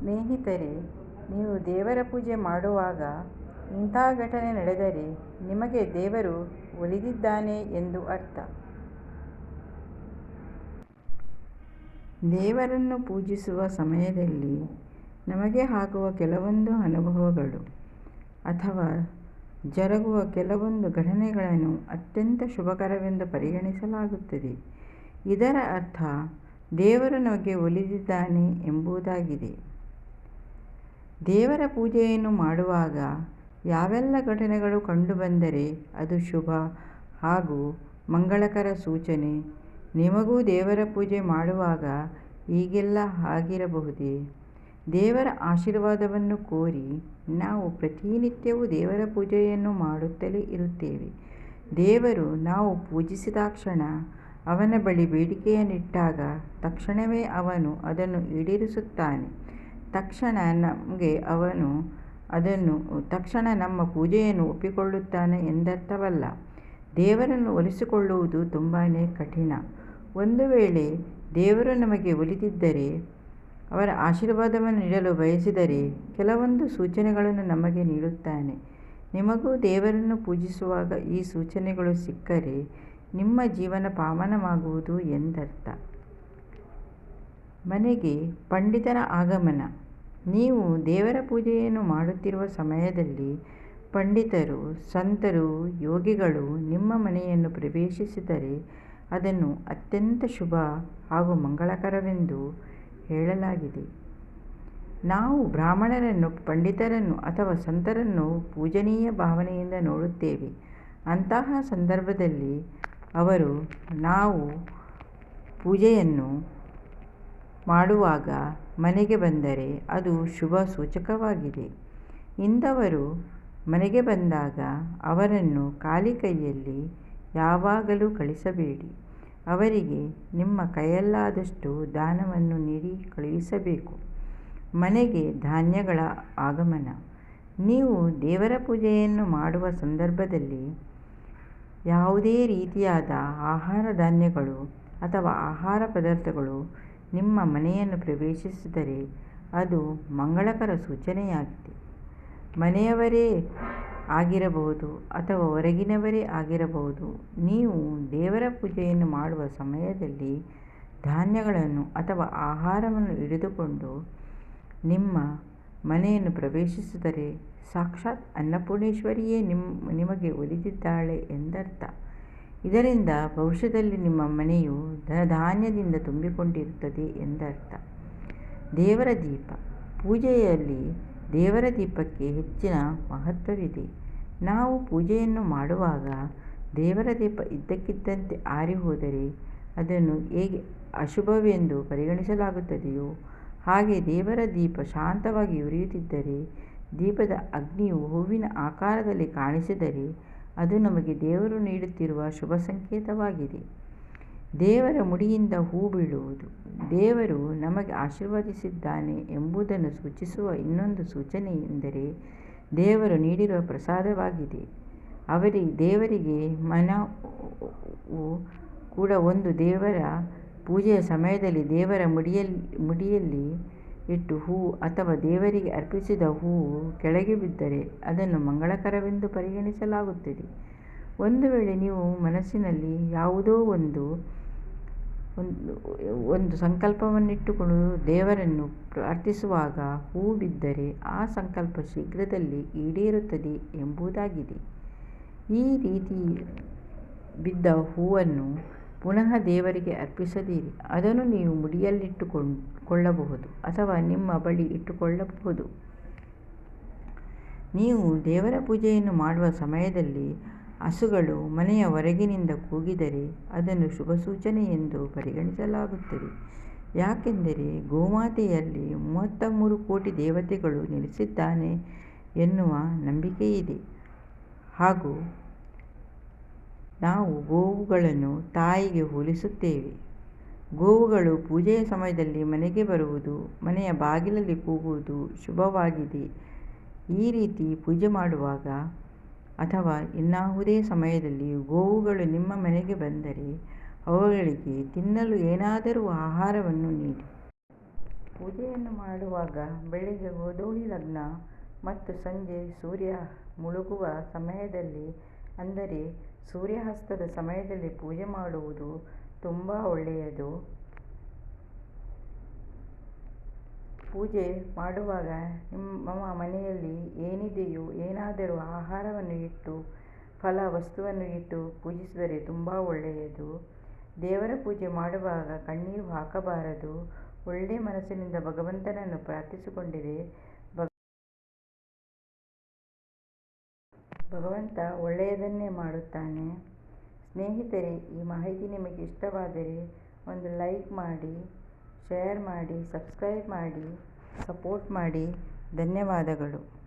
ಸ್ನೇಹಿತರೆ, ನೀವು ದೇವರ ಪೂಜೆ ಮಾಡುವಾಗ ಇಂಥ ಘಟನೆ ನಡೆದರೆ ನಿಮಗೆ ದೇವರು ಒಲಿದಿದ್ದಾನೆ ಎಂದು ಅರ್ಥ. ದೇವರನ್ನು ಪೂಜಿಸುವ ಸಮಯದಲ್ಲಿ ನಮಗೆ ಆಗುವ ಕೆಲವೊಂದು ಅನುಭವಗಳು ಅಥವಾ ಜರುಗುವ ಕೆಲವೊಂದು ಘಟನೆಗಳನ್ನು ಅತ್ಯಂತ ಶುಭಕರವೆಂದು ಪರಿಗಣಿಸಲಾಗುತ್ತದೆ. ಇದರ ಅರ್ಥ ದೇವರು ನಮಗೆ ಒಲಿದಿದ್ದಾನೆ ಎಂಬುದಾಗಿದೆ. ದೇವರ ಪೂಜೆಯನ್ನು ಮಾಡುವಾಗ ಯಾವೆಲ್ಲ ಘಟನೆಗಳು ಕಂಡುಬಂದರೆ ಅದು ಶುಭ ಹಾಗೂ ಮಂಗಳಕರ ಸೂಚನೆ. ನಿಮಗೂ ದೇವರ ಪೂಜೆ ಮಾಡುವಾಗ ಈಗೆಲ್ಲ ಆಗಿರಬಹುದೇ? ದೇವರ ಆಶೀರ್ವಾದವನ್ನು ಕೋರಿ ನಾವು ಪ್ರತಿನಿತ್ಯವೂ ದೇವರ ಪೂಜೆಯನ್ನು ಮಾಡುತ್ತಲೇ ಇರುತ್ತೇವೆ. ದೇವರು ನಾವು ಪೂಜಿಸಿದಾಕ್ಷಣ ಅವನ ಬಳಿ ಬೇಡಿಕೆಯನ್ನಿಟ್ಟಾಗ ತಕ್ಷಣವೇ ಅವನು ಅದನ್ನು ಈಡೇರಿಸುತ್ತಾನೆ. ತಕ್ಷಣ ನಮಗೆ ಅವನು ಅದನ್ನು, ತಕ್ಷಣ ನಮ್ಮ ಪೂಜೆಯನ್ನು ಒಪ್ಪಿಕೊಳ್ಳುತ್ತಾನೆ ಎಂದರ್ಥವಲ್ಲ. ದೇವರನ್ನು ಒಲಿಸಿಕೊಳ್ಳುವುದು ತುಂಬಾ ಕಠಿಣ. ಒಂದು ವೇಳೆ ದೇವರು ನಮಗೆ ಒಲಿದಿದ್ದರೆ, ಅವರ ಆಶೀರ್ವಾದವನ್ನು ನೀಡಲು ಬಯಸಿದರೆ ಕೆಲವೊಂದು ಸೂಚನೆಗಳನ್ನು ನಮಗೆ ನೀಡುತ್ತಾನೆ. ನಿಮಗೂ ದೇವರನ್ನು ಪೂಜಿಸುವಾಗ ಈ ಸೂಚನೆಗಳು ಸಿಕ್ಕರೆ ನಿಮ್ಮ ಜೀವನ ಪಾವನವಾಗುವುದು ಎಂದರ್ಥ. ಮನೆಗೆ ಪಂಡಿತರ ಆಗಮನ. ನೀವು ದೇವರ ಪೂಜೆಯನ್ನು ಮಾಡುತ್ತಿರುವ ಸಮಯದಲ್ಲಿ ಪಂಡಿತರು, ಸಂತರು, ಯೋಗಿಗಳು ನಿಮ್ಮ ಮನೆಯನ್ನು ಪ್ರವೇಶಿಸಿದರೆ ಅದನ್ನು ಅತ್ಯಂತ ಶುಭ ಹಾಗೂ ಮಂಗಳಕರವೆಂದು ಹೇಳಲಾಗಿದೆ. ನಾವು ಬ್ರಾಹ್ಮಣರನ್ನು, ಪಂಡಿತರನ್ನು ಅಥವಾ ಸಂತರನ್ನು ಪೂಜನೀಯ ಭಾವನೆಯಿಂದ ನೋಡುತ್ತೇವೆ. ಅಂತಹ ಸಂದರ್ಭದಲ್ಲಿ ಅವರು ನಾವು ಪೂಜೆಯನ್ನು ಮಾಡುವಾಗ ಮನೆಗೆ ಬಂದರೆ ಅದು ಶುಭ ಸೂಚಕವಾಗಿದೆ. ಇಂಥವರು ಮನೆಗೆ ಬಂದಾಗ ಅವರನ್ನು ಖಾಲಿ ಕೈಯಲ್ಲಿ ಯಾವಾಗಲೂ ಕಳಿಸಬೇಡಿ. ಅವರಿಗೆ ನಿಮ್ಮ ಕೈಯಲ್ಲಾದಷ್ಟು ದಾನವನ್ನು ನೀಡಿ ಕಳುಹಿಸಬೇಕು. ಮನೆಗೆ ಧಾನ್ಯಗಳ ಆಗಮನ. ನೀವು ದೇವರ ಪೂಜೆಯನ್ನು ಮಾಡುವ ಸಂದರ್ಭದಲ್ಲಿ ಯಾವುದೇ ರೀತಿಯಾದ ಆಹಾರ ಧಾನ್ಯಗಳು ಅಥವಾ ಆಹಾರ ಪದಾರ್ಥಗಳು ನಿಮ್ಮ ಮನೆಯನ್ನು ಪ್ರವೇಶಿಸಿದರೆ ಅದು ಮಂಗಳಕರ ಸೂಚನೆಯಾಗಿದೆ. ಮನೆಯವರೇ ಆಗಿರಬಹುದು ಅಥವಾ ಹೊರಗಿನವರೇ ಆಗಿರಬಹುದು, ನೀವು ದೇವರ ಪೂಜೆಯನ್ನು ಮಾಡುವ ಸಮಯದಲ್ಲಿ ಧಾನ್ಯಗಳನ್ನು ಅಥವಾ ಆಹಾರವನ್ನು ಹಿಡಿದುಕೊಂಡು ನಿಮ್ಮ ಮನೆಯನ್ನು ಪ್ರವೇಶಿಸಿದರೆ ಸಾಕ್ಷಾತ್ ಅನ್ನಪೂರ್ಣೇಶ್ವರಿಯೇ ನಿಮ್ಮ ನಿಮಗೆ ಒಲಿದಿದ್ದಾಳೆ ಎಂದರ್ಥ. ಇದರಿಂದ ಭವಿಷ್ಯದಲ್ಲಿ ನಿಮ್ಮ ಮನೆಯು ಧನಧಾನ್ಯದಿಂದ ತುಂಬಿಕೊಂಡಿರುತ್ತದೆ ಎಂದರ್ಥ. ದೇವರ ದೀಪ. ಪೂಜೆಯಲ್ಲಿ ದೇವರ ದೀಪಕ್ಕೆ ಹೆಚ್ಚಿನ ಮಹತ್ವವಿದೆ. ನಾವು ಪೂಜೆಯನ್ನು ಮಾಡುವಾಗ ದೇವರ ದೀಪ ಇದ್ದಕ್ಕಿದ್ದಂತೆ ಆರಿ ಹೋದರೆ ಅದನ್ನು ಹೇಗೆ ಅಶುಭವೆಂದು ಪರಿಗಣಿಸಲಾಗುತ್ತದೆಯೋ, ಹಾಗೆ ದೇವರ ದೀಪ ಶಾಂತವಾಗಿ ಉರಿಯುತ್ತಿದ್ದರೆ ದೀಪದ ಅಗ್ನಿಯು ಹೂವಿನ ಆಕಾರದಲ್ಲಿ ಕಾಣಿಸಿದರೆ ಅದು ನಮಗೆ ದೇವರು ನೀಡುತ್ತಿರುವ ಶುಭ ಸಂಕೇತವಾಗಿದೆ. ದೇವರ ಮುಡಿಯಿಂದ ಹೂ ಬೀಳುವುದು. ದೇವರು ನಮಗೆ ಆಶೀರ್ವದಿಸಿದ್ದಾನೆ ಎಂಬುದನ್ನು ಸೂಚಿಸುವ ಇನ್ನೊಂದು ಸೂಚನೆ ಎಂದರೆ ದೇವರು ನೀಡಿರುವ ಪ್ರಸಾದವಾಗಿದೆ. ಅವರಿಗೆ ದೇವರಿಗೆ ಮನವು ಕೂಡ ಒಂದು ದೇವರ ಪೂಜೆಯ ಸಮಯದಲ್ಲಿ ದೇವರ ಮುಡಿಯಲ್ಲಿ ಮುಡಿಯಲ್ಲಿ ಇಟ್ಟು ಹೂವು ಅಥವಾ ದೇವರಿಗೆ ಅರ್ಪಿಸಿದ ಹೂವು ಕೆಳಗೆ ಬಿದ್ದರೆ ಅದನ್ನು ಮಂಗಳಕರವೆಂದು ಪರಿಗಣಿಸಲಾಗುತ್ತದೆ. ಒಂದು ವೇಳೆ ನೀವು ಮನಸ್ಸಿನಲ್ಲಿ ಯಾವುದೋ ಒಂದು ಒಂದು ಒಂದು ಸಂಕಲ್ಪವನ್ನಿಟ್ಟುಕೊಂಡು ದೇವರನ್ನು ಪ್ರಾರ್ಥಿಸುವಾಗ ಹೂವು ಬಿದ್ದರೆ ಆ ಸಂಕಲ್ಪ ಶೀಘ್ರದಲ್ಲಿ ಈಡೇರುತ್ತದೆ ಎಂಬುದಾಗಿದೆ. ಈ ರೀತಿ ಬಿದ್ದ ಹೂವನ್ನು ಪುನಃ ದೇವರಿಗೆ ಅರ್ಪಿಸದಿರಿ. ಅದನ್ನು ನೀವು ಮುಡಿಯಲ್ಲಿಟ್ಟುಕೊಂಡು ಕೊಳ್ಳಬಹುದು ಅಥವಾ ನಿಮ್ಮ ಬಳಿ ಇಟ್ಟುಕೊಳ್ಳಬಹುದು. ನೀವು ದೇವರ ಪೂಜೆಯನ್ನು ಮಾಡುವ ಸಮಯದಲ್ಲಿ ಹಸುಗಳು ಮನೆಯ ಹೊರಗಿನಿಂದ ಕೂಗಿದರೆ ಅದನ್ನು ಶುಭ ಸೂಚನೆ ಎಂದು ಪರಿಗಣಿಸಲಾಗುತ್ತದೆ. ಯಾಕೆಂದರೆ ಗೋಮಾತೆಯಲ್ಲಿ ಮೂವತ್ತ ಮೂರು ಕೋಟಿ ದೇವತೆಗಳು ನೆಲೆಸಿದ್ದಾನೆ ಎನ್ನುವ ನಂಬಿಕೆಯಿದೆ. ಹಾಗೂ ನಾವು ಗೋವುಗಳನ್ನು ತಾಯಿಗೆ ಹೋಲಿಸುತ್ತೇವೆ. ಗೋವುಗಳು ಪೂಜೆಯ ಸಮಯದಲ್ಲಿ ಮನೆಗೆ ಬರುವುದು, ಮನೆಯ ಬಾಗಿಲಲ್ಲಿ ಕೂಗುವುದು ಶುಭವಾಗಿದೆ. ಈ ರೀತಿ ಪೂಜೆ ಮಾಡುವಾಗ ಅಥವಾ ಇನ್ನಾವುದೇ ಸಮಯದಲ್ಲಿ ಗೋವುಗಳು ನಿಮ್ಮ ಮನೆಗೆ ಬಂದರೆ ಅವುಗಳಿಗೆ ತಿನ್ನಲು ಏನಾದರೂ ಆಹಾರವನ್ನು ನೀಡಿ. ಪೂಜೆಯನ್ನು ಮಾಡುವಾಗ ಬೆಳಿಗ್ಗೆ ಗೋಧೂಳಿ ಲಗ್ನ ಮತ್ತು ಸಂಜೆ ಸೂರ್ಯ ಮುಳುಗುವ ಸಮಯದಲ್ಲಿ ಅಂದರೆ ಸೂರ್ಯಾಸ್ತದ ಸಮಯದಲ್ಲಿ ಪೂಜೆ ಮಾಡುವುದು ತುಂಬ ಒಳ್ಳೆಯದು. ಪೂಜೆ ಮಾಡುವಾಗ ನಿಮ್ಮ ಮನೆಯಲ್ಲಿ ಏನಿದೆಯೋ ಏನಾದರೂ ಆಹಾರವನ್ನು ಇಟ್ಟು, ಫಲ ವಸ್ತುವನ್ನು ಇಟ್ಟು ಪೂಜಿಸಿದರೆ ತುಂಬ ಒಳ್ಳೆಯದು. ದೇವರ ಪೂಜೆ ಮಾಡುವಾಗ ಕಣ್ಣೀರು ಹಾಕಬಾರದು. ಒಳ್ಳೆ ಮನಸ್ಸಿನಿಂದ ಭಗವಂತನನ್ನು ಪ್ರಾರ್ಥಿಸಿಕೊಂಡರೆ. ಭಗವಂತ ಒಳ್ಳೆಯದನ್ನೇ ಮಾಡುತ್ತಾನೆ. ಸ್ನೇಹಿತರೆ, ಈ ಮಾಹಿತಿ ನಿಮಗೆ ಇಷ್ಟವಾದರೆ ಒಂದು ಲೈಕ್ ಮಾಡಿ, ಶೇರ್ ಮಾಡಿ, ಸಬ್ಸ್ಕ್ರೈಬ್ ಮಾಡಿ, ಸಪೋರ್ಟ್ ಮಾಡಿ. ಧನ್ಯವಾದಗಳು.